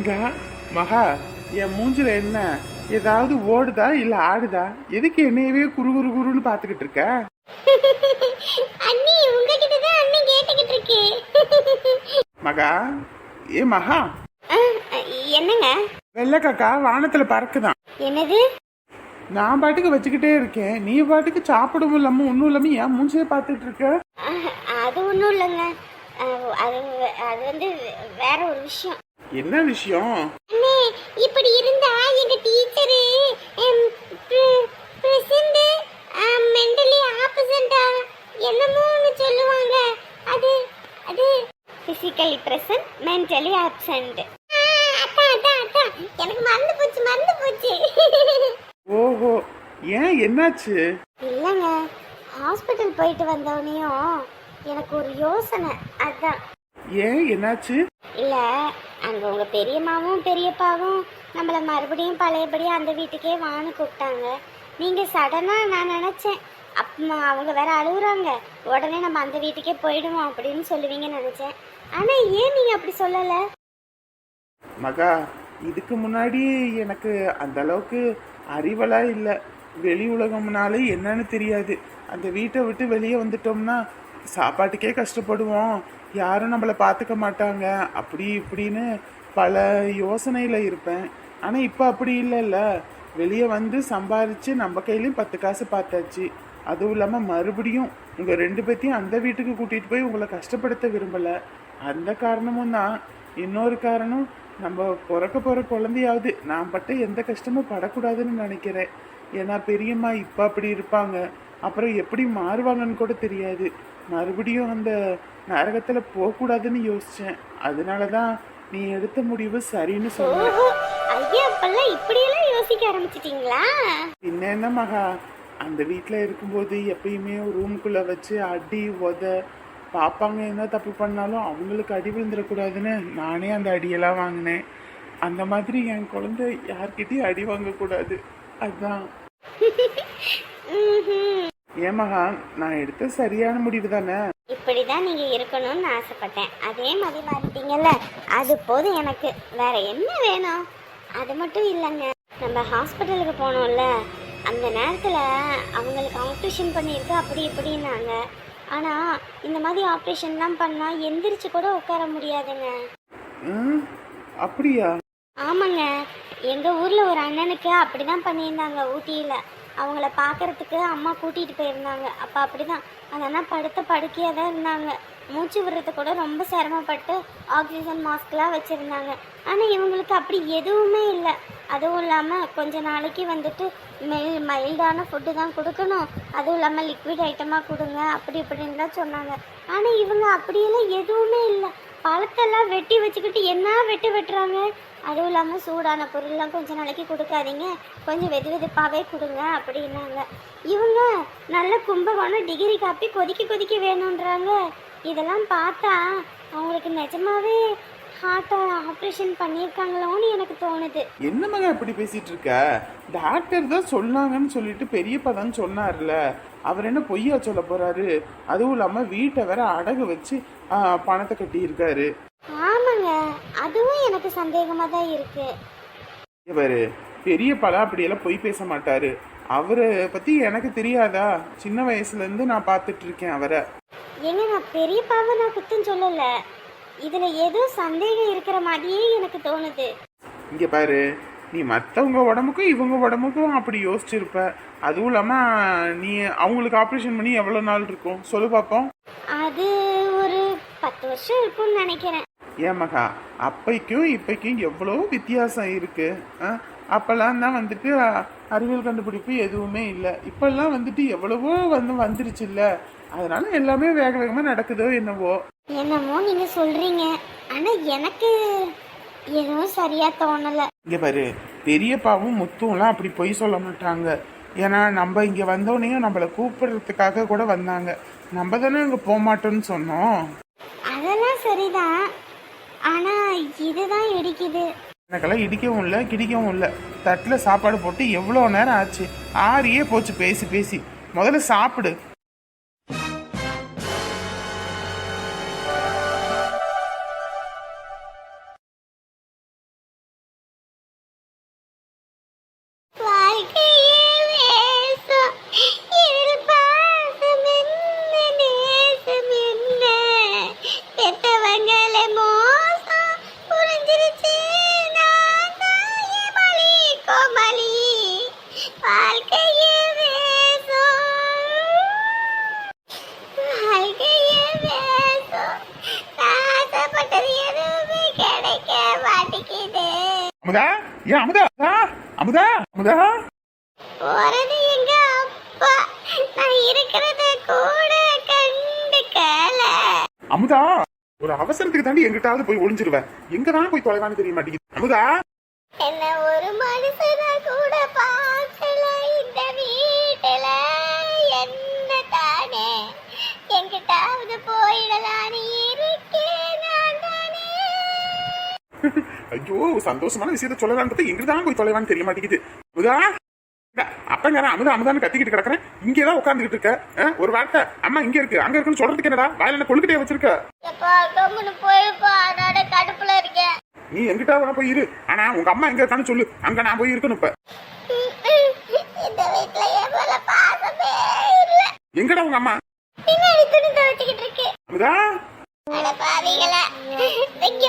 இங்க மகா என் மூஞ்சில என்ன? ஏதாவது ஓடுதா இல்ல ஆடுதா? எதுக்கு என்னையவே குரு குரு குருன்னு பாத்துக்கிட்டு இருக்க? அண்ணி உங்ககிட்ட தான் அண்ணி கேட்டுக்கிட்டு இருக்கு. மகா ஏ மகா. என்னங்க? வெள்ளை காக்கா வானத்துல பறக்குதான். என்னது? நான் பாட்டுக்கு வச்சுக்கிட்டே இருக்கேன். நீ பாட்டுக்கு சாப்பிடவும் இல்லாம ஒன்றும் இல்லாம ஏன் மூஞ்சியே பார்த்துட்டு இருக்க? அது ஒன்றும் இல்லைங்க. அது வந்து வேற ஒரு விஷயம். என்ன விஷயம்? அண்ணே இப்படி இருந்தா எங்க டீச்சரு பிரசன்ட் மென்டலி ஆப்போசிட்டா என்னமோ ஒன்று சொல்லுவாங்க. அது அது. பிசிக்கலி பிரசன்ட் மென்டலி அதான் எனக்கு மறந்து போச்சு மறந்து போச்சு. ஓஹோ ஏன் என்னாச்சு? இல்லைங்க ஹாஸ்பிட்டல் போயிட்டு வந்தவனையும் எனக்கு ஒரு யோசனை அதான். ஏன்? என்னாச்சு? இல்ல அங்க உங்க பெரியம்மாவும் பெரியப்பாவும் நம்மள மறுபடியும் பழையபடி அந்த வீட்டுக்கே வான்னு கூப்பிட்டாங்க. நீங்க சடனா நான் நினைச்சேன் அப்பமா அவங்க வேற அழுகுறாங்க. உடனே நம்ம அந்த வீட்டுக்கே போயிடுவோம் அப்படின்னு சொல்லுவீங்கன்னு நினைச்சேன். ஆனா ஏன் நீங்க அப்படி சொல்லல? மகா இதுக்கு முன்னாடி எனக்கு அந்த அளவுக்கு அறிவெல்லாம் இல்லை. வெளி உலகம்னாலே என்னன்னு தெரியாது. அந்த வீட்டை விட்டு வெளியே வந்துட்டோம்னா சாப்பாட்டுக்கே கஷ்டப்படுவோம். யாரும் நம்மளை பார்த்துக்க மாட்டாங்க. அப்படி இப்படின்னு பல யோசனையில் இருப்பேன். ஆனால் இப்போ அப்படி இல்லைல்ல. வெளியே வந்து சம்பாரித்து நம்ம கையிலையும் பத்து காசு பார்த்தாச்சு அதுவும் இல்லாமல் மறுபடியும் உங்கள் ரெண்டு பேர்த்தையும் அந்த வீட்டுக்கு கூட்டிகிட்டு போய் உங்களை கஷ்டப்படுத்த விரும்பலை. அந்த காரணமும் தான். இன்னொரு காரணம் நம்ம பிறக்க போகிற குழந்தையாவது நான் பட்ட எந்த கஷ்டமும் படக்கூடாதுன்னு நினைக்கிறேன். ஏன்னா பெரியம்மா இப்போ அப்படி இருப்பாங்க. அப்புறம் எப்படி மாறுவாங்கன்னு கூட தெரியாது. மறுபடியும் அந்த நரகத்தில் போகக்கூடாதுன்னு யோசித்தேன் அதனால தான் நீ எடுத்த முடிவு சரின்னு ஐயா அப்பெல்லாம் இப்படியெல்லாம் யோசிக்க ஆரம்பிச்சிட்டீங்களா? பின்ன என்ன மகா? அந்த வீட்டில் இருக்கும்போது எப்பயுமே ரூமுக்குள்ளே வச்சு அடி உத பாப்பாங்க என்ன தப்பு பண்ணாலும் அவங்களுக்கு அடி விழுந்துடக்கூடாதுன்னு நானே அந்த அடியெல்லாம் வாங்கினேன். அந்த மாதிரி என் குழந்தை யார்கிட்டயும் அடி வாங்கக்கூடாது. அதுதான் ம்ஹும். ஏன் மகா நான் எடுத்த சரியான முடிவு தானே? இப்படிதான் நீங்க இருக்கணும்னு ஆசைப்பட்டேன். அதே மாதிரி மாறிட்டீங்கல்ல? அது போதும் எனக்கு. வேற என்ன வேணும்? அது மட்டும் இல்லைங்க. நம்ம ஹாஸ்பிட்டலுக்கு போனோம்ல? அந்த நேரத்துல அவங்களுக்கு ஆப்ரேஷன் பண்ணியிருக்கு அப்படி இப்படின்னாங்க. ஆனா இந்த மாதிரி ஆப்ரேஷன்லாம் பண்ணா எந்திரிச்சு கூட உட்கார முடியாதுங்க. அப்படியா? ஆமாங்க. எங்க ஊர்ல ஒரு அண்ணனுக்கு அப்படிதான் பண்ணியிருந்தாங்க ஊட்டியில. அவங்கள பார்க்கறதுக்கு அம்மா கூட்டிகிட்டு போயிருந்தாங்க. அப்ப அப்படிதான். அந்த அண்ணா படுத்த படுக்கையாக தான் இருந்தாங்க. மூச்சு விடுறது கூட ரொம்ப சிரமப்பட்டு ஆக்சிஜன் மாஸ்க்லாம் வச்சுருந்தாங்க. ஆனால் இவங்களுக்கு அப்படி எதுவுமே இல்லை. அதுவும் இல்லாமல் கொஞ்ச நாளைக்கு வந்துட்டு மெல் மைல்டான ஃபுட்டு தான் கொடுக்கணும். அதுவும் இல்லாமல் லிக்விட் ஐட்டமாக கொடுங்க அப்படி இப்படின்லாம் சொன்னாங்க. ஆனால் இவங்க அப்படியெல்லாம் எதுவுமே இல்லை. பழத்தெல்லாம் வெட்டி வச்சுக்கிட்டு என்ன வெட்டு வெட்டுறாங்க? அதுவும் இல்லாமல் சூடான பொருள்லாம் கொஞ்ச நாளைக்கு கொடுக்காதீங்க. கொஞ்சம் வெது வெதுப்பாகவே கொடுங்க அப்படின்னாங்க. இவங்க நல்ல கும்பகோணம் டிகிரி காப்பி கொதிக்க கொதிக்க வேணுன்றாங்க இதெல்லாம் பார்த்தா அவங்களுக்கு நிஜமாவே ஹார்ட்டை ஆப்ரேஷன் பண்ணியிருக்காங்களோன்னு எனக்கு தோணுது. என்ன மகா இப்படி பேசிட்டு இருக்க? டாக்டர் தான் சொன்னாங்கன்னு சொல்லிட்டு பெரியப்பா தான் சொன்னார்ல. அவர் என்ன பொய்யா சொல்ல போறாரு? அதுவும் இல்லாம வீட்டை வேற அடகு வச்சு ஆ, பணத்தை கட்டி இருக்காரு ஆமாங்க அதுவும் எனக்கு சந்தேகமாக தான் இருக்கு. இவரு பெரியப்பாலாம் அப்படியெல்லாம் பொய் பேச மாட்டாரு. அவரை பத்தி எனக்கு தெரியாதா? சின்ன வயசுல இருந்து நான் பார்த்துட்டு இருக்கேன் அவரை. ஏங்க நான் பெரியப்பாவை நான் குத்தம் சொல்லல. இதுல ஏதோ சந்தேகம் இருக்கிற மாதிரியே எனக்கு தோணுது. இங்க பாரு நீ மற்றவங்க உடம்புக்கும் இவங்க உடம்புக்கும் அப்படி யோசிச்சிருப்ப. அதுவும் இல்லாம நீ அவங்களுக்கு ஆப்ரேஷன் பண்ணி எவ்வளவு நாள் இருக்கும்? சொல்லு பாப்போம். அது ஒரு பத்து வருஷம் இருக்கும்னு நினைக்கிறேன். ஏன் மகா? அப்பைக்கும் இப்பைக்கும் எவ்வளோ வித்தியாசம் இருக்கு. ஆ? அப்பெல்லாம் தான் வந்துட்டு அறிவியல் கண்டுபிடிப்பு எதுவுமே இல்லை. இப்பெல்லாம் வந்துட்டு எவ்வளவோ வந்து வந்துருச்சு இல்ல. அதனால எல்லாமே வேக வேகமாக நடக்குதோ என்னவோ. என்னமோ நீங்க சொல்றீங்க. ஆனா எனக்கு எதுவும் சரியா தோணல. இங்க பாரு பெரியப்பாவும் முத்தும்லாம் அப்படி பொய் சொல்ல மாட்டாங்க. ஏன்னா நம்ம இங்க வந்தோடனே நம்மளை கூப்பிடுறதுக்காக கூட வந்தாங்க. நம்ம தானே இங்க போக மாட்டோம்னு சொன்னோம். அதெல்லாம் சரிதான். ஆனா இதுதான் இடிக்குது. எனக்கெல்லாம் இடிக்கவும் இல்லை கிடிக்கவும் இல்லை. தட்டில் சாப்பாடு போட்டு எவ்வளோ நேரம் ஆச்சு? ஆறியே போச்சு பேசி பேசி. முதல்ல சாப்பிடு. அமுதா? ஏன் அமுதா? அமுதா? அமுதா? அமுதா? போறது எங்க அப்பா நான் இருக்கிறத கூட கண்டுக்கல. அமுதா ஒரு அவசரத்துக்கு தாண்டி எங்கிட்டாவது போய் ஒளிஞ்சிருவேன். எங்கதான் போய் தொலைவான்னு தெரிய மாட்டேங்குது. அமுதா? என்ன ஒரு மனுஷனா கூட பார்க்கல இந்த வீட்டுல. என்ன தானே? எங்கிட்டாவது போயிடலான்னு இருக்கேன் நான் தானே. ஐயோ சந்தோஷமான விஷயத்த சொல்லலான்னு பார்த்தா போய் தொலைவான்னு தெரிய மாட்டேங்குது. அமுதா? அப்பங்காரன் அமுதா அமுதான்னு கத்திக்கிட்டு கிடக்குறேன். இங்கே தான் உட்காந்துக்கிட்டு இருக்க. ஒரு வார்த்தை. அம்மா இங்க இருக்கு. அங்க இருக்குன்னு சொல்றதுக்கு என்னடா? வாயில என்ன கொழுக்கிட்டே வச்சிருக்க? நீ எங்கிட்ட வேணா போய் இரு. ஆனா உங்க அம்மா எங்க இருக்கான்னு சொல்லு. அங்க நான் போய் இருக்கணும் இப்ப. எங்கடா உங்க அம்மா? அமுதா? அட பாவிகளா இங்க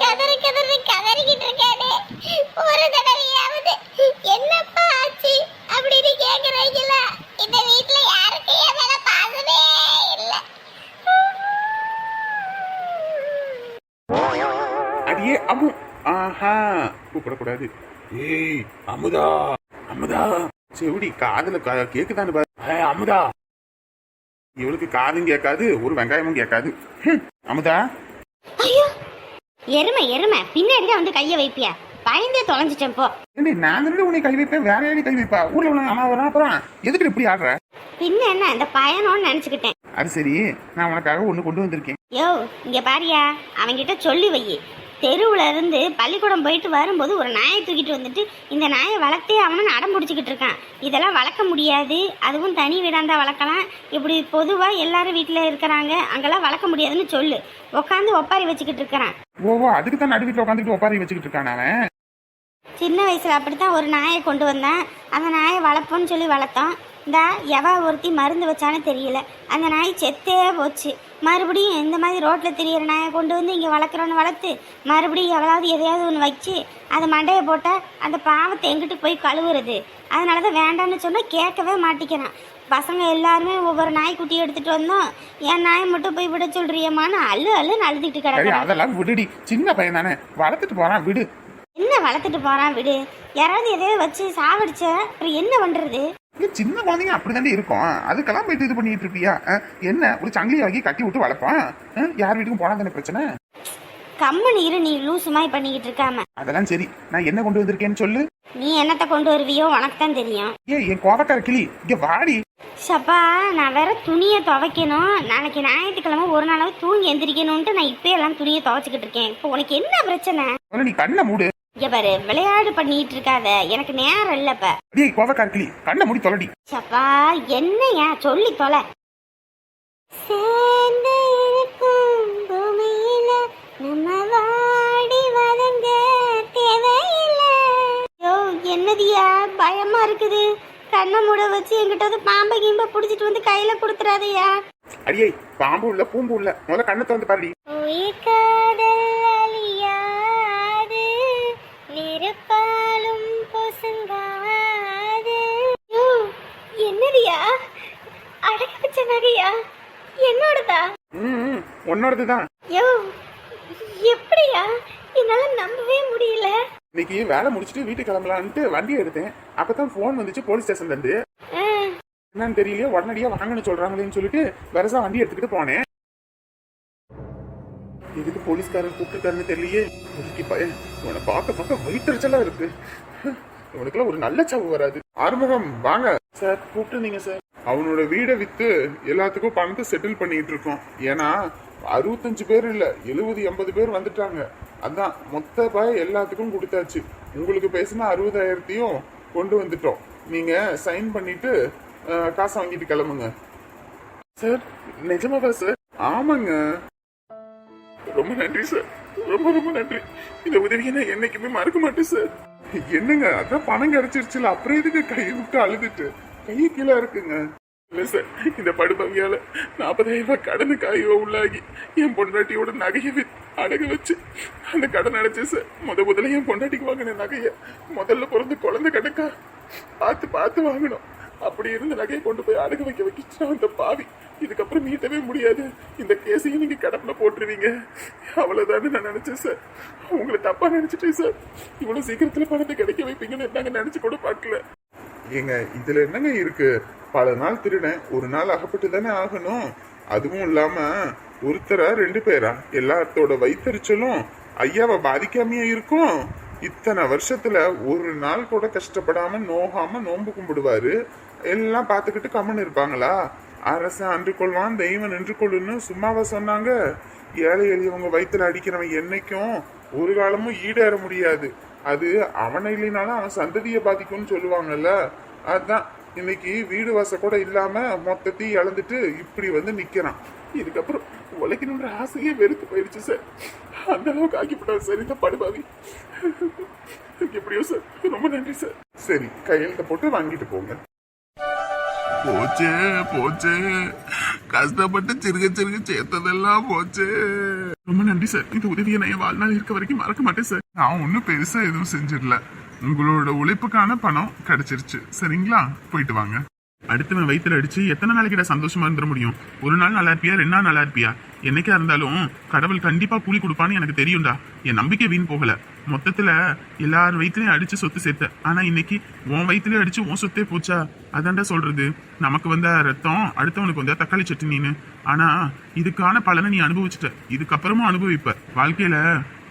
கதறி கதறி கதறிக்கிட்டு இருக்கானே ஒரு தடவையாவது என்னப்பா ஆச்சு? அப்படின்னு கேக்குறீங்களா? இந்த வீட்ல யாருக்கு என் மேல பாசமே இல்ல. அடியே அம்மு ஆஹா கூப்பிடக்கூடாது. ஏய் அமுதா அமுதா. செவிடி காதுல கேக்குதான்னு பாரு. அமுதா. இவளுக்கு காதும் கேட்காது ஒரு வெங்காயமும் கேட்காது. அமுதா. ஐயோ எருமை எருமை. பின்னாடி தான் வந்து கைய வைப்பியா? பயந்தே தொலைஞ்சிட்டேன் போ. ஏண்டி நான் தானே உன்னை கை வைப்பேன் வேற யாரையும் கை வைப்பா? ஊர்ல உள்ள அம்மா வரா அப்புறம் எதுக்கு இப்படி ஆடுற? பின்ன என்ன இந்த பயணம்னு நினைச்சுக்கிட்டேன். அது சரி நான் உனக்காக ஒண்ணு கொண்டு வந்திருக்கேன். யோ இங்க பாரியா அவன்கிட்ட சொல்லி வை தெருவுல இருந்து பள்ளிக்கூடம் போயிட்டு வரும்போது ஒரு நாயை தூக்கிட்டு வந்துட்டு இந்த நாயை வளர்த்தே அவனு அடம் பிடிச்சிக்கிட்டு இருக்கான். இதெல்லாம் வளர்க்க முடியாது. அதுவும் தனி வீடாந்தா வளர்க்கலாம். இப்படி பொதுவாக எல்லாரும் வீட்டில் இருக்கிறாங்க. அங்கெல்லாம் வளர்க்க முடியாதுன்னு சொல்லு. உட்காந்து ஒப்பாரி வச்சுக்கிட்டு இருக்கிறான். ஓவோ அதுக்கு தான் நடு வீட்டுல உட்காந்துட்டு ஒப்பாரி வச்சுக்கிட்டு இருக்கான் அவன். சின்ன வயசில் அப்படித்தான் ஒரு நாயை கொண்டு வந்தேன். அந்த நாயை வளர்ப்போன்னு சொல்லி வளர்த்தோம் இந்தா எவ ஒருத்தி மருந்து வச்சானே தெரியல. அந்த நாய் செத்தே போச்சு. மறுபடியும் இந்த மாதிரி ரோட்டில் திரியிற நாயை கொண்டு வந்து இங்கே வளர்க்குறோன்னு வளர்த்து மறுபடியும் எவ்வளவு எதையாவது ஒன்று வச்சு அது மண்டையை போட்டால் அந்த பாவத்தை எங்கிட்டு போய் கழுவுறது? அதனால தான் வேண்டான்னு சொன்னால் கேட்கவே மாட்டிக்கிறான். பசங்க எல்லாருமே ஒவ்வொரு நாய்க்குட்டி எடுத்துட்டு வந்தோம். என் நாயை மட்டும் போய் விட சொல்றியம்மான்னு அள்ளு அள்ளுன்னு அழுதுட்டு சரி கிடக்குறான். அதெல்லாம் விடுடி. சின்ன பையன் தானே. வளர்த்துட்டு போறான் விடு. என்ன வளர்த்துட்டு போறான் விடு. யாராவது எதையாவது வச்சு சாவடிச்ச அப்புறம் என்ன பண்றது? இங்க சின்ன குழந்தைங்க அப்படிதாண்டி இருக்கும். அதுக்கெல்லாம் போயிட்டு இது பண்ணிட்டு இருப்பியா என்ன ஒரு சங்கிலி வாங்கி கட்டி விட்டு வளர்ப்பான் யார் வீட்டுக்கும் போனா தானே பிரச்சனை? கம்மனு இரு நீ லூசு மாதிரி பண்ணிக்கிட்டு இருக்காம. அதெல்லாம் சரி. நான் என்ன கொண்டு வந்திருக்கேன்னு சொல்லு. நீ என்னத்த கொண்டு வருவியோ உனக்கு தான் தெரியும். ஏ என் கோவக்கார கிளி இங்க வாடி. சப்பா நான் வேற துணியை துவைக்கணும். நாளைக்கு ஞாயிற்றுக்கிழமை ஒரு நாளாவது தூங்கி எந்திரிக்கணும்ட்டு நான் இப்போ எல்லாம் துணியை துவைச்சிக்கிட்டு இருக்கேன். இப்போ உனக்கு என்ன பிரச்சனை? நீ கண்ணை மூடு. இங்க பாரு விளையாடு பண்ணிட்டு இருக்காத. எனக்கு நேரம் இல்லப்ப டேய் கோவக்கார கிளி. கண்ணை மூடி தொலைடி. சப்பா என்னையா? சொல்லி தொலை. சேர்ந்து இருக்கும் பூமியில நம்ம வாடி வதங்க தேவையில்லை. ஐயோ என்னதியா? பயமா இருக்குது. கண்ணை மூட வச்சு என்கிட்ட வந்து பாம்பை கீம்பை பிடிச்சிட்டு வந்து கையில கொடுத்துறாதயா? அடியே பாம்பு உள்ள பூம்பு உள்ள. முதல்ல கண்ணை திறந்து பாருடி. உயிர் நகையா என்னோடதா? ம் உன்னோடதுதான் யோ எப்படியா? என்னால நம்பவே முடியல. இன்னைக்கு வேலை முடிச்சுட்டு வீட்டுக்கு கிளம்பலான்ட்டு வண்டி எடுத்தேன். அப்பதான் ஃபோன் வந்துச்சு போலீஸ் ஸ்டேஷன்ல இருந்து. என்னன்னு தெரியலையே உடனடியா வாங்கன்னு சொல்றாங்களேன்னு சொல்லிட்டு வெரசா வண்டி எடுத்துக்கிட்டு போனேன். எதுக்கு போலீஸ்காரர் கூப்பிட்டுருக்காருன்னு தெரியலையே. ஒதுக்கி பையன் உன்னை பார்க்க பார்க்க வயிற்றுச்சலா இருக்கு. உனக்குலாம் ஒரு நல்ல சாவு வராது. ஆறுமுகம் வாங்க. சார் கூப்பிட்டுருந்தீங்க சார். அவனோட வீடை விற்று எல்லாத்துக்கும் பணத்தை செட்டில் பண்ணிட்டு இருக்கோம். ஏன்னா அறுபத்தஞ்சு பேர் இல்லை எழுபது எண்பது பேர் வந்துட்டாங்க. அதான் மொத்த பாய் எல்லாத்துக்கும் கொடுத்தாச்சு. உங்களுக்கு பேசினா அறுபதாயிரத்தையும் கொண்டு வந்துட்டோம். நீங்க சைன் பண்ணிட்டு காசு காசை வாங்கிட்டு கிளம்புங்க. சார் நிஜமாவா சார்? ஆமாங்க. ரொம்ப நன்றி சார். ரொம்ப ரொம்ப நன்றி. இந்த உதவியை நான் என்னைக்குமே மறக்க மாட்டேன் சார். என்னங்க அதான் பணம் கிடைச்சிருச்சுல அப்புறம் எதுக்கு கை விட்டு அழுதுட்டு? கை கீழே இருக்குங்க. இல்ல சார் இந்த படுபவியால நாற்பதாயிரம் ரூபாய் கடனுக்காக உள்ளாகி என் பொண்டாட்டியோட நகையை வித் அடகு வச்சு அந்த கடன் அடைச்சு சார் முத முதல்ல என் பொண்டாட்டிக்கு வாங்கின நகையை முதல்ல பிறந்து குழந்தை கணக்கா பார்த்து பார்த்து வாங்கினோம் அப்படி இருந்த நகையை கொண்டு போய் அடகு வைக்க வைக்கிச்சான் அந்த பாவி இதுக்கப்புறம் மீட்டவே முடியாது. இந்த கேஸையும் நீங்க கடப்புல போட்டுருவீங்க. அவ்வளோதான்னு நான் நினைச்சேன் சார். உங்களை தப்பா நினைச்சிட்டேன் சார். இவ்வளவு சீக்கிரத்துல பணத்தை கிடைக்க வைப்பீங்கன்னு நாங்க நினைச்சு கூட பார்க்கல. ஏங்க இதுல என்னங்க இருக்கு? பல நாள் திருடன் ஒரு நாள் அகப்பட்டு தானே ஆகணும். அதுவும் இல்லாம ஒருத்தரா ரெண்டு பேரா? எல்லாத்தோட வயிற்றுச்சலும் ஐயாவை பாதிக்காமையே இருக்கும். இத்தனை வருஷத்துல ஒரு நாள் கூட கஷ்டப்படாம நோகாம நோன்பு கும்பிடுவாரு. எல்லாம் பார்த்துக்கிட்டு கம்மன் இருப்பாங்களா? அரசன் அன்று கொள்வான் தெய்வம் நின்று கொள்ளுன்னு சும்மாவா சொன்னாங்க? ஏழை எளியவங்க வயிற்றுல அடிக்கிறவன் என்னைக்கும் ஒரு காலமும் ஈடேற முடியாது. அது அவனை இல்லைனாலும் அவன் சந்ததியை பாதிக்கும்னு சொல்லுவாங்கல்ல. அதுதான் இன்னைக்கு வீடு வாச கூட இல்லாம மொத்தத்தையும் இழந்துட்டு இப்படி வந்து நிக்கிறான். இதுக்கப்புறம் உழைக்கணுன்ற ஆசையே வெறுத்து போயிடுச்சு சார். அந்த அளவுக்கு ஆக்கிப்பட்டார் சார் இந்த படுபாவி. எப்படியோ சார் ரொம்ப நன்றி சார். சரி கையெழுத்த போட்டு வாங்கிட்டு போங்க. போச்சே போச்சே. கஷ்டப்பட்டு சிறுக சிறுக சேர்த்ததெல்லாம் போச்சே. ரொம்ப நன்றி சார் இந்த உதவியை நான் என் வாழ்நாள் இருக்க வரைக்கும் மறக்க மாட்டேன் சார் நான் ஒன்றும் பெருசாக எதுவும் செஞ்சிடல. உங்களோட உழைப்புக்கான பணம் கிடைச்சிருச்சு. சரிங்களா? போயிட்டு வாங்க. அடுத்து நான் வயிற்றுல அடிச்சு எத்தனை நாளைக்கு சந்தோஷமா இருந்துட முடியும்? ஒரு நாள் நல்லா இருப்பியா? ரெண்டு நாள் நல்லா இருப்பியா? என்னைக்கா இருந்தாலும் கடவுள் கண்டிப்பா கூலி கொடுப்பான்னு எனக்கு தெரியும்டா. என் நம்பிக்கை வீண் போகல. மொத்தத்துல எல்லார் வயிற்றுலயும் அடிச்சு சொத்து சேர்த்த ஆனா இன்னைக்கு உன் வயிற்றுலயே அடிச்சு உன் சொத்தே போச்சா? அதான்டா சொல்றது. நமக்கு வந்த ரத்தம் அடுத்தவனுக்கு வந்த தக்காளி சட்னின்னு. ஆனா இதுக்கான பலனை நீ அனுபவிச்சுட்ட. இதுக்கப்புறமும் அனுபவிப்ப. வாழ்க்கையில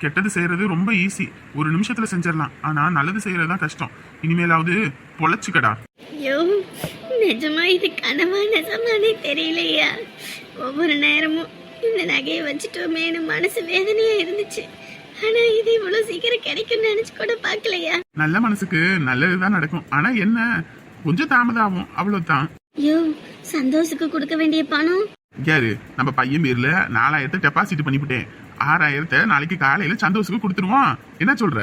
கெட்டது செய்யறது ரொம்ப ஈஸி ஒரு நிமிஷத்துல செஞ்சிடலாம். ஆனா நல்லது செய்யறது தான் கஷ்டம். இனிமேலாவது பொழைச்சுக்கடா. ஐயோ நிஜமா இது கனவா நிஜமானே தெரியலையா? ஒவ்வொரு நேரமும் இந்த நகையை வச்சுட்டோமேனு மனசு வேதனையா இருந்துச்சு. ஆனா இது இவ்வளவு சீக்கிரம் கிடைக்கும்னு நினைச்சு கூட பார்க்கலையா? நல்ல மனசுக்கு நல்லதுதான் நடக்கும். ஆனா என்ன? கொஞ்சம் தாமதம் ஆகும் அவ்வளவுதான். ஐயோ சந்தோஷுக்கு கொடுக்க வேண்டிய பணம்? யாரு நம்ம பையன் பேர்ல நாலாயிரத்தை டெபாசிட் பண்ணிவிட்டேன். ஆறாயிரத்தை நாளைக்கு காலையில சந்தோஷுக்கு கொடுத்துருவான் என்ன சொல்ற?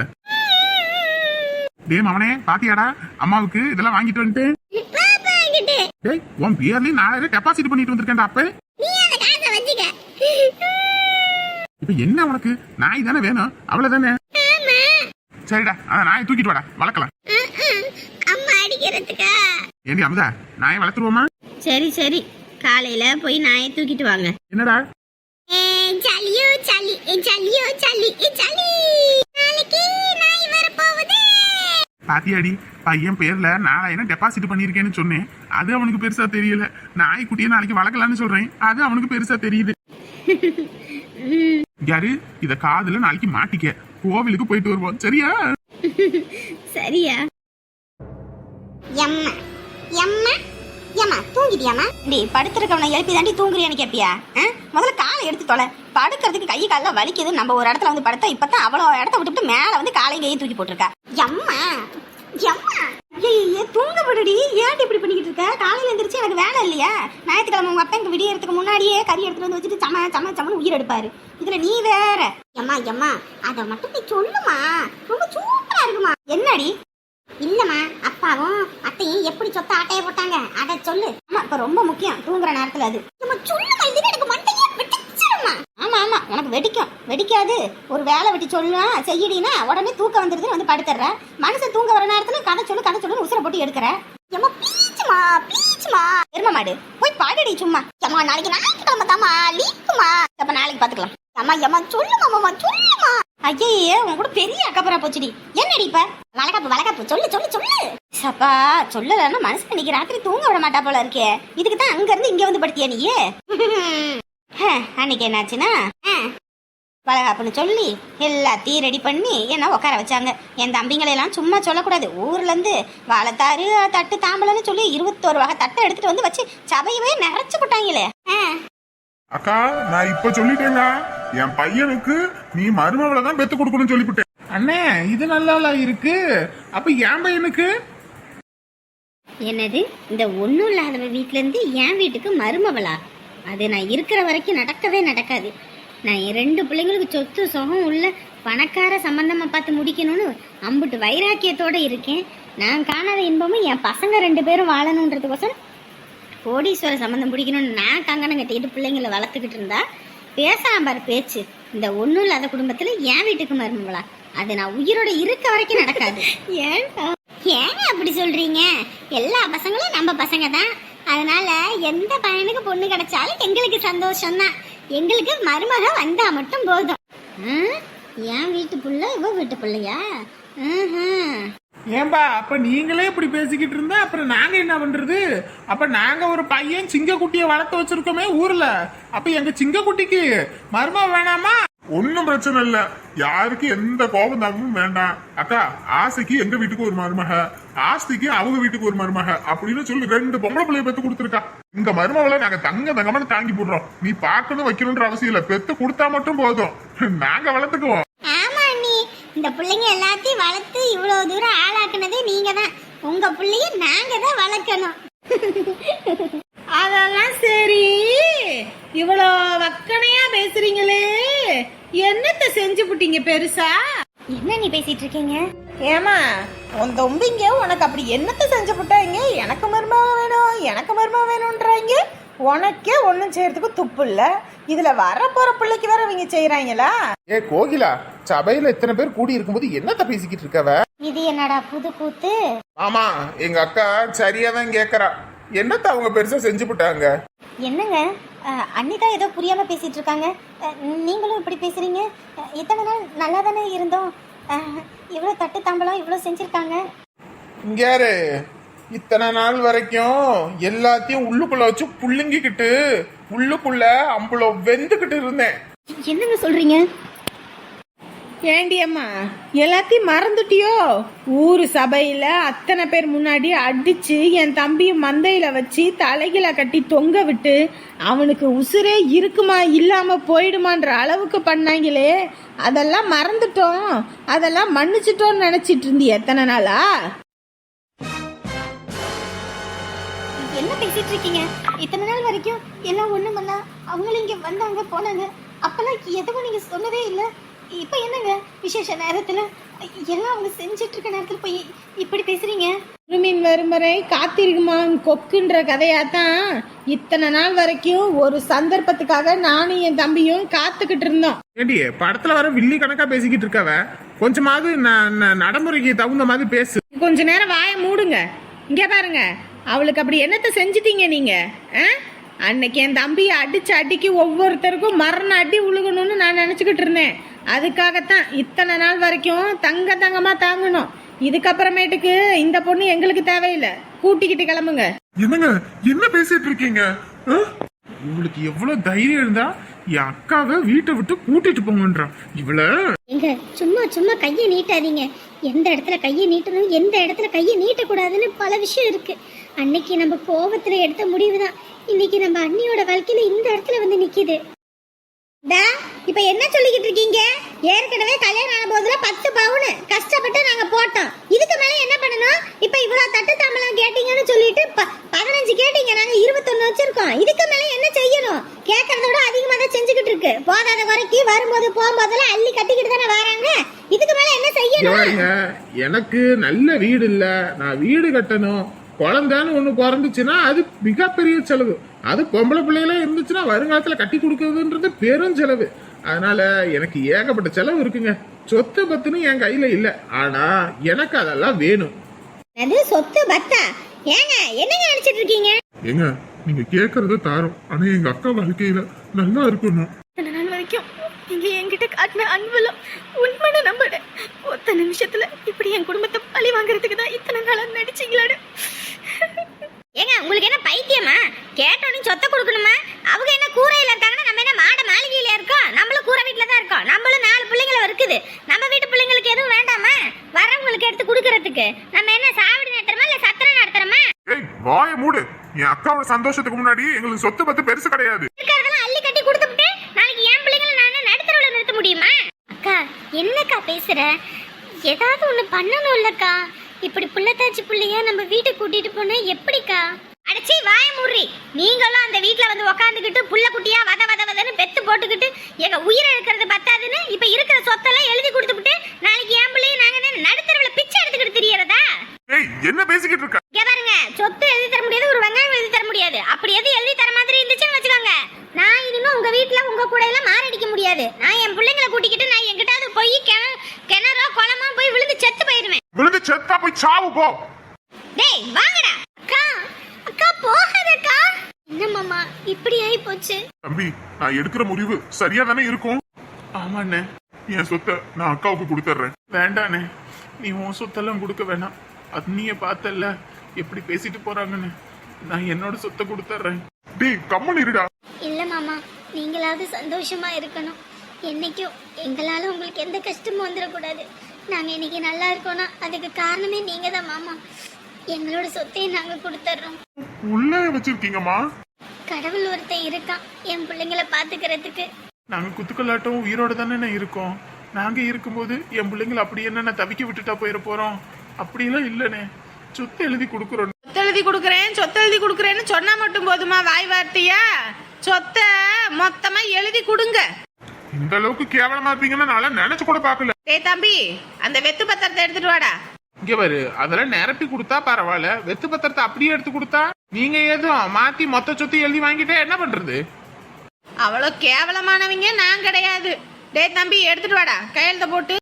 டே மவனே பாத்தியாடா? அம்மாவுக்கு இதெல்லாம் வாங்கிட்டு வந்துட்டேன் டேய் உன் பேர்லயும் நாலாயிரம் டெபாசிட் பண்ணிட்டு வந்திருக்கேன்டா அப்ப. இப்ப என்ன உனக்கு? நாய் தானே வேணும். அவ்வளவுதானே? சரிடா அத நாயை தூக்கிட்டு வாடா. வளர்க்கலாம். அடிக்கிறதுக்கா ஏண்டி அமுதா நாயை வளர்த்துருவோமா? சரி சரி. காலையில போய் நாயை தூக்கிட்டு வாங்க. என்னடா? சலியோ சலி சலியோ சலி சலி நாளைக்கு நாய் வரப்போகுது. பாத்தியாடி பையன் பேர்ல நாலாயிரம் டெபாசிட் பண்ணிருக்கேன்னு சொன்னேன். அது அவனுக்கு பெருசா தெரியல. நாய்க்குட்டியை நாளைக்கு வளர்க்கலாம்னு சொல்றேன். அது அவனுக்கு பெருசா தெரியுது. யாரு? இத காதுல நாளைக்கு மாட்டிக்க. கோவிலுக்கு போயிட்டு வருவோம். சரியா? சரியா? எம்மா. எம்மா? ஏம்மா தூங்கிட்டியாமா டி படுத்திருக்கவனை எழுப்பி தாண்டி தூங்குறியான்னு கேப்பியா? ஆ? முதல்ல காலை எடுத்து தொலை. படுக்கிறதுக்கு கை காலில் வலிக்குது. நம்ம ஒரு இடத்துல வந்து படுத்தா இப்பதான் அவ்வளோ இடத்த விட்டுட்டு மேலே வந்து காலையும் கையை தூக்கி போட்டிருக்கா. எம்மா? எம்மா? ஐயே தூங்க விடுடி ஏன்டி இப்படி பண்ணிக்கிட்டு இருக்க? காலையில் எழுந்திரிச்சு எனக்கு வேலை இல்லையா. ஞாயிற்றுக்கிழமை உங்கள் அப்பா இங்க விடியறதுக்கு முன்னாடியே கறி எடுத்துகிட்டு வந்து வச்சுட்டு சம சம சமன்னு உயிர் எடுப்பாரு. இதில் நீ வேற. எம்மா எம்மா அதை மட்டும் நீ சொல்லுமா. ரொம்ப சூப்பராக இருக்குமா. என்னடி? இல்லம்மா அப்பாவும் அத்தையும் எப்படி சொத்த ஆட்டைய போட்டாங்க? அத சொல்லு. ஆமா இப்ப ரொம்ப முக்கியம். தூங்குற நேரத்துல அது. நம்ம சொல்லுமா இது எனக்கு மண்டையே வெடிச்சிருமா ஆமா ஆமா. உனக்கு வெடிக்கும். வெடிக்காது. ஒரு வேலை வெட்டி சொல்லுவேன் செய்யடினா உடனே தூக்கம் வந்துருது வந்து படுத்துற மனசு தூங்க வர நேரத்துல கதை சொல்லு கதை சொல்லு உசுர போட்டு எடுக்கிற. ஏமா ப்ளீச்மா ப்ளீச்மா எரும மாடு. போய் பாடுடி சும்மா. ஏமா நாளைக்கு ஞாயிற்றுக்கிழமை தாமா லீக்குமா அப்ப நாளைக்கு பாத்துக்கலாம். அம்மா ஏமா சொல்லுமா மாமா சொல்லுமா ஐயே உன் கூட பெரிய அக்கப்புறா போச்சுடி. என்னடி இப்ப? வளகாப்பு வளகாப்பு. சொல்லு சொல்லு சொல்லு. சப்பா சொல்லலன்னா மனசுக்கு இன்னைக்கு ராத்திரி தூங்க விட மாட்டா போல இருக்கே. இதுக்கு தான் அங்க இருந்து இங்க வந்து படுத்தியா நீயே ஹ, அன்னைக்கு என்னாச்சுன்னா? ஆ, வளகாப்புன்னு சொல்லி எல்லாத்தையும் ரெடி பண்ணி என்ன உட்கார வச்சாங்க. என் தம்பிங்களை எல்லாம் சும்மா சொல்லக்கூடாது. ஊர்ல இருந்து தட்டு தாம்பலன்னு சொல்லி இருபத்தோரு வகை தட்டை எடுத்துட்டு வந்து வச்சு சபையவே நிறைச்சு போட்டாங்களே. ஆ, அக்கா நான் இப்ப சொல்லிட்டேங்க. என் பையனுக்கு நீ மருமகளை தான் பெத்து கொடுக்கணும்னு சொல்லிவிட்டேன். அண்ணே இது நல்லா இருக்கு. அப்ப என் பையனுக்கு? என்னது? இந்த ஒன்றும் இல்லாதவ வீட்டிலேருந்து என் வீட்டுக்கு மருமவளா? அது நான் இருக்கிற வரைக்கும் நடக்கவே நடக்காது. நான் என் ரெண்டு பிள்ளைங்களுக்கு சொத்து சுகம் உள்ள பணக்கார சம்பந்தமா பார்த்து முடிக்கணும்னு அம்புட்டு வைராக்கியத்தோட இருக்கேன். நான் காணாத இன்பமும் என் பசங்க ரெண்டு பேரும் வாழணுன்றதுக்கோசரம் கோடீஸ்வர சம்பந்தம் பிடிக்கணும்னு நான் கங்கணம் கட்டிக்கிட்டு பிள்ளைங்களை வளர்த்துக்கிட்டு இருந்தா பேசாம பாரு பேச்சு. இந்த ஒன்றும் இல்லாத குடும்பத்தில் என் வீட்டுக்கு மருமவளா அது நான் உயிரோட இருக்க வரைக்கும் நடக்காது. ஏன்டா ஏங்க அப்படி சொல்றீங்க? எல்லா பசங்களும் நம்ம பசங்க தான். அதனால எந்த பையனுக்கு பொண்ணு கிடைச்சாலும் எங்களுக்கு சந்தோஷம் தான் எங்களுக்கு மருமக வந்தா மட்டும் போதும்? என் வீட்டு புள்ள இவ வீட்டு பிள்ளையா. ஏன்பா அப்போ நீங்களே இப்படி பேசிக்கிட்டு இருந்தா அப்புறம் நாங்கள் என்ன பண்ணுறது அப்போ நாங்கள் ஒரு பையன் சிங்கக்குட்டியை வளர்த்து வச்சிருக்கோமே ஊரில். அப்போ எங்கள் சிங்கக்குட்டிக்கு மர்மம் வேணாமா? ஒன்றும் பிரச்சனை இல்லை. யாருக்கு எந்த கோபம் தாக்கமும் வேண்டாம். அக்கா ஆசைக்கு எங்க வீட்டுக்கு ஒரு மருமக? ஆஸ்திக்கு அவங்க வீட்டுக்கு ஒரு மருமக. அப்படின்னு சொல்லி ரெண்டு பொம்பளை பிள்ளைய பெத்து கொடுத்துருக்கா. இந்த மருமகளை நாங்க தங்க தங்கமான தாங்கி போடுறோம். நீ பார்க்கணும் வைக்கணும்ன்ற அவசியம் இல்லை. பெத்து கொடுத்தா மட்டும் போதும். நாங்க வளர்த்துக்குவோம். இந்த பிள்ளைங்க எல்லாத்தையும் வளர்த்து இவ்வளவு தூரம் ஆளாக்குனதே நீங்க தான். உங்க பிள்ளைய நாங்க தான் வளர்க்கணும். அதெல்லாம் சரி. இவ்வளோ வக்கனையா பேசுறீங்களே. என்னத்த செஞ்சு புட்டீங்க பெருசா? என்ன நீ பேசிட்டு இருக்கீங்க? ஏமா உன் தொம்பிங்க உனக்கு அப்படி என்னத்த செஞ்சு புட்டாங்க? எனக்கு மருமக வேணும் எனக்கு மருமக வேணும்ன்றாங்க. உனக்கே ஒன்றும் செய்யறதுக்கு துப்பு இல்ல. இதுல வர போற பிள்ளைக்கு வேற இவங்க செய்யறாங்களா ஏ கோகிலா சபையில இத்தனை பேர் கூடி இருக்கும்போது என்னத்த பேசிக்கிட்டு இருக்கவ இது என்னடா புது கூத்து? ஆமா எங்க அக்கா சரியா தான் கேக்குறா. என்னத்த அவங்க பெருசா செஞ்சு விட்டாங்க என்னங்க? தான் ஏதோ புரியாம பேசிட்டு இருக்காங்க. நீங்களும் இப்படி பேசுறீங்க? இத்தனை நாள் நல்லா தானே இருந்தோம். அஹ், இவ்வளவு தட்டு தாம்பலம் இவ்வளவு செஞ்சிருக்காங்க. இங்க யாரு? இத்தனை நாள் வரைக்கும் எல்லாத்தையும் உள்ளுக்குள்ள வச்சு புள்ளுங்கிக்கிட்டு உள்ளுக்குள்ள அம்புல வெந்துகிட்டு இருந்தேன். என்னங்க சொல்றீங்க? ஏண்டி அம்மா எல்லாத்தையும் மறந்துட்டியோ? ஊர் சபையில் அத்தனை பேர் முன்னாடி அடித்து என் தம்பியை மந்தையில் வச்சு தலைகில கட்டி தொங்க விட்டு அவனுக்கு உசுரே இருக்குமா இல்லாமல் போயிடுமான்ற அளவுக்கு பண்ணாங்களே. அதெல்லாம் மறந்துட்டோம். அதெல்லாம் மன்னிச்சிட்டோம்னு நினச்சிட்டு இருந்தி எத்தனை நாளா? என்ன பேசிட்டு இருக்கீங்க? இத்தனை நாள் வரைக்கும் எல்லாம் ஒண்ணுமல்ல. அவங்களும் இங்கே வந்தாங்க போனாங்க. அப்பெல்லாம் எதுவும் நீங்கள் சொன்னதே இல்லை. இப்ப என்னங்க விசேஷ நேரத்துல? எல்லாம் அவங்க செஞ்சிட்டு இருக்க நேரத்துல போய் இப்படி பேசுறீங்க? மீன் வரும் வரை காத்திருக்குமா கொக்குன்ற கதையாத்தான். இத்தனை நாள் வரைக்கும் ஒரு சந்தர்ப்பத்துக்காக நானும் என் தம்பியும் காத்துக்கிட்டு இருந்தோம் ஏடி படத்துல வர வில்லி கணக்கா பேசிக்கிட்டு இருக்கவ கொஞ்சமாவது நடைமுறைக்கு தகுந்த மாதிரி பேசு. கொஞ்ச நேரம் வாயை மூடுங்க. இங்க பாருங்க. அவளுக்கு அப்படி என்னத்த செஞ்சிட்டீங்க நீங்க? ஆ? அன்னைக்கு என் தம்பியை அடிச்சு அடிக்கி ஒவ்வொருத்தருக்கும் மரண அடி உழுகணும்னு நான் நினைச்சுக்கிட்டு இருந்தேன் அதுக்காகத்தான் இத்தனை நாள் வரைக்கும் தங்க தங்கமா தாங்கணும். இதுக்கப்புறமேட்டுக்கு இந்த பொண்ணு எங்களுக்கு தேவையில்லை. கூட்டிக்கிட்டு கிளம்புங்க. என்னங்க என்ன பேசிட்டு இருக்கீங்க? ஆ? இவளுக்கு எவ்வளவு தைரியம் இருந்தா என் அக்காவை வீட்டை விட்டு கூட்டிட்டு போங்கன்றான். இவள எங்க சும்மா சும்மா கையை நீட்டாதீங்க. எந்த இடத்துல கையை நீட்டணும் எந்த இடத்துல கையை நீட்டக்கூடாதுன்னு பல விஷயம் இருக்கு. அன்னைக்கு நம்ம கோபத்துல எடுத்த முடிவு தான் இன்னைக்கு நம்ம அண்ணியோட வாழ்க்கையில இந்த இடத்துல வந்து நிக்குது. இப்ப என்ன சொல்லிக்கிட்டு இருக்கீங்க? ஏற்கனவே கல்யாணம் ஆன போதுல பத்து பவுனு கஷ்டப்பட்டு நாங்க போட்டோம். இதுக்கு மேல என்ன பண்ணணும்? இப்ப இவ்வளவு தட்டு தாம்பலம் கேட்டீங்கன்னு சொல்லிட்டு ப- பதினஞ்சு கேட்டீங்க. நாங்க இருபத்தொன்னு வச்சிருக்கோம். இதுக்கு மேல என்ன செய்யணும்? கேட்கறத விட அதிகமா தான் செஞ்சுக்கிட்டு இருக்கு. போதாத குறைக்கு வரும்போது போகும்போதெல்லாம் அள்ளி கட்டிக்கிட்டு தானே வராங்க. இதுக்கு மேல என்ன செய்யணும்? எனக்கு நல்ல வீடு இல்ல. நான் வீடு கட்டணும். குழந்தைன்னு ஒண்ணு பிறந்துச்சுன்னா அது மிகப்பெரிய செலவு. அது பொம்பளை பிள்ளைகளா இருந்துச்சுன்னா வருங்காலத்துல கட்டி கொடுக்கறதுன்றது பெரும் செலவு. அதனால எனக்கு ஏகப்பட்ட செலவு இருக்குங்க. சொத்து பத்துன்னு என் கையில இல்ல. ஆனா எனக்கு அதெல்லாம் வேணும். அது சொத்து பத்தா? ஏங்க என்னங்க நினைச்சிட்டு இருக்கீங்க? ஏங்க நீங்க கேக்குறத தாரோம். ஆனா எங்க அக்கா வாழ்க்கையில நல்லா இருக்கணும் இத்தனை நாள் வரைக்கும் நீங்க என்கிட்ட காட்டின அன்புலம் உண்மையை நம்பினேன் ஒத்த நிமிஷத்துல இப்படி என் குடும்பத்தை பழி வாங்குறதுக்கு தான் இத்தனை நாளா நடிச்சீங்களாடு. ஏங்க உங்களுக்கு என்ன பைத்தியமா? கேட்டோன்னு சொத்தை கொடுக்கணுமா? அவங்க என்ன கூரையில இருக்காங்கன்னா நம்ம என்ன மாட மாளிகையில இருக்கோம்? நம்மளும் கூரை வீட்டுல தான் இருக்கோம். நம்மளும் நாலு பிள்ளைங்கள இருக்குது நம்ம வீட்டு பிள்ளைங்களுக்கு எதுவும் வேண்டாமா? வரவங்களுக்கு எடுத்து கொடுக்கறதுக்கு. நம்ம என்ன சாவடி நடத்துறோமா இல்ல சத்திரம் நடத்துறோமா? ஏய் வாய மூடு. என் அக்காவோட சந்தோஷத்துக்கு முன்னாடி எங்களுக்கு சொத்து பத்து பெருசு கிடையாது. இருக்கிறதெல்லாம் அள்ளி கட்டி கொடுத்துட்டு நாளைக்கு என் பிள்ளைங்களை நான் நடுத்தரவுல நிறுத்த முடியுமா? அக்கா என்னக்கா பேசுற? ஏதாவது ஒண்ணு பண்ணணும் இல்லக்கா. இப்படி புள்ளத்தாச்சி புள்ளைய நம்ம வீட்டுக்கு கூட்டிட்டு போனா எப்படிக்கா? அடச்சி வாய மூடுறி. நீங்களும் அந்த வீட்ல வந்து உக்காந்துக்கிட்டு புள்ள குட்டியா வத வத வதன்னு பெத்து போட்டுக்கிட்டு எங்க உயிரை இருக்கிறது பத்தாதுன்னு இப்ப இருக்கிற சொத்தெல்லாம் எழுதி கொடுத்துட்டு நாளைக்கு என் பிள்ளைய நாங்க நடுத்தரவுல பிச்சை எடுத்துக்கிட்டு தெரியறதா? ஏய் என்ன பேசிக்கிட்டு இருக்க? இங்க பாருங்க சொத்து எழுதி தர முடியாது ஒரு வெங்காயம் எழுதி தர முடியாது. அப்படி எது எழுதி தர மாதிரி இருந்துச்சுன்னு வச்சுக்கோங்க. நான் இனிமே உங்க வீட்ல உங்க கூட எல்லாம் மாரடிக்க முடியாது. நான் என் பிள்ளைங்களை கூட்டிக்கிட்டு நான் எங்கிட்டாவது செத்து போய் சாவு போ. டேய் வாங்கடா. அக்கா அக்கா போகாதக்கா. என்ன மாமா இப்படி ஆயி போச்சு? தம்பி நான் எடுக்கிற முடிவு சரியா தானே இருக்கும்? ஆமாண்ணே. என் சொத்தை நான் அக்காவுக்கு கொடுத்துட்றேன் வேண்டாண்ணே. நீ உன் சொத்தெல்லாம் கொடுக்க வேணாம். அது நீயே பார்த்தல்ல. எப்படி பேசிட்டு போறாங்கன்னு. நான் என்னோட சொத்தை கொடுத்துட்றேன் டேய் கம்மன் இருடா. இல்ல மாமா நீங்களாவது சந்தோஷமா இருக்கணும். என்னைக்கும் எங்களால உங்களுக்கு எந்த கஷ்டமும் வந்துடக்கூடாது. நாங்க இன்னைக்கு நல்லா இருக்கோம்னா அதுக்கு காரணமே நீங்க தான் மாமா. எங்களோட சொத்தையை நாங்க கொடுத்துட்றோம் உள்ள வச்சிருக்கீங்கம்மா. கடவுள் ஒருத்தன் இருக்கான். என் பிள்ளைங்கள பாத்துக்கிறதுக்கு. நாங்க குத்துக்கல்லாட்டம் உயிரோட தானே இருக்கோம். நாங்க இருக்கும்போது என் பிள்ளைங்களை அப்படி என்ன தவிக்க விட்டுட்டா போயிட போறோம்? அப்படிலாம் இல்லைண்ணே. சொத்து எழுதி கொடுக்குறோம். சொத்து எழுதி கொடுக்குறேன் சொத்து எழுதி கொடுக்குறேன்னு சொன்னா மட்டும் போதுமா வாய் வார்த்தையா? சொத்தை மொத்தமா எழுதி கொடுங்க. இந்த அளவுக்கு கேவலமா இருப்பீங்கன்னு நான் நினைச்சு கூட பார்க்கல. டேய் தம்பி அந்த வெத்து பத்திரத்தை எடுத்துட்டு வாடா. இங்க பாரு அதெல்லாம் நிரப்பி கொடுத்தா பரவாயில்ல. வெத்து பத்திரத்தை அப்படியே எடுத்து கொடுத்தா நீங்க ஏதும் மாத்தி மொத்த சொத்து எழுதி வாங்கிட்டே என்ன பண்றது? அவ்வளோ கேவலமானவங்க நான் கிடையாது. டேய் தம்பி எடுத்துட்டு வாடா. கையெழுத்த போட்டு.